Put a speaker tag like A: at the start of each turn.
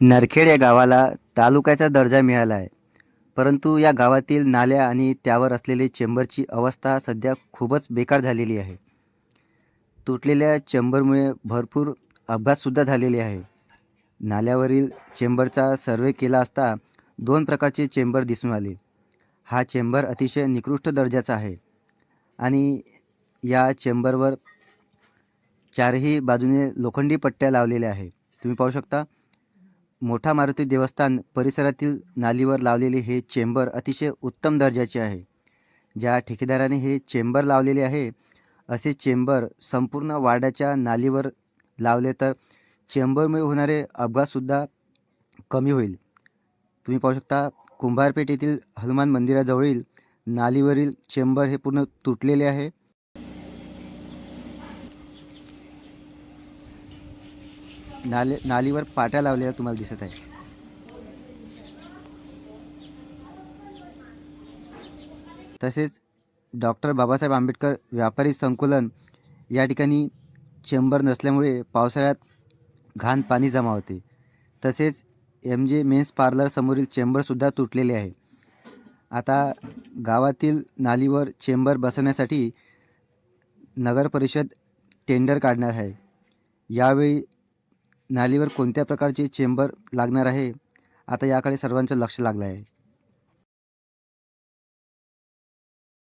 A: नरखेड या गावाला तालुक्याचा दर्जा मिळाला आहे. परंतु या गावातील नाल्या आणि त्यावर असलेले चेंबरची अवस्था सध्या खूपच बेकार झालेली आहे. तुटलेल्या चेंबरमुळे भरपूर अपघातसुद्धा झालेले आहे. नाल्यावरील चेंबरचा सर्वे केला असता दोन प्रकारचे चेंबर दिसून आले. हा चेंबर अतिशय निकृष्ट दर्जाचा आहे आणि या चेंबरवर चारही बाजूने लोखंडी पट्ट्या लावलेल्या आहे. तुम्ही पाहू शकता मोठा मारुती देवस्थान परिसरातील नालीवर लावलेले हे चेंबर अतिशय उत्तम दर्जाचे आहे. ज्या ठेकेदाराने हे चेंबर लावलेले आहे असे चेंबर संपूर्ण वाड्याच्या नालीवर लावले तर चेंबरमुळे होणारे अपघातसुद्धा कमी होईल. तुम्ही पाहू शकता कुंभारपेठ येथील हनुमान मंदिराजवळील नालीवरील चेंबर हे पूर्ण तुटलेले आहे. नाले नालीवर पाट्या लावलेल्या तुम्हाला दिसत आहे तसेच डॉक्टर बाबासाहेब आंबेडकर व्यापारी संकुलन या ठिकाणी चेंबर नसल्यामुळे पावसाळ्यात घाण पाणी जमा होते. तसेच एम जे मेन्स पार्लरसमोरील चेंबरसुद्धा तुटलेले आहे. आता गावातील नालीवर चेंबर बसवण्यासाठी नगर परिषद टेंडर काढणार आहे. यावेळी नालीवर कोणत्या प्रकारचे चेंबर लागणार आहे? आता याकडे सर्वांचं लक्ष लागलं आहे.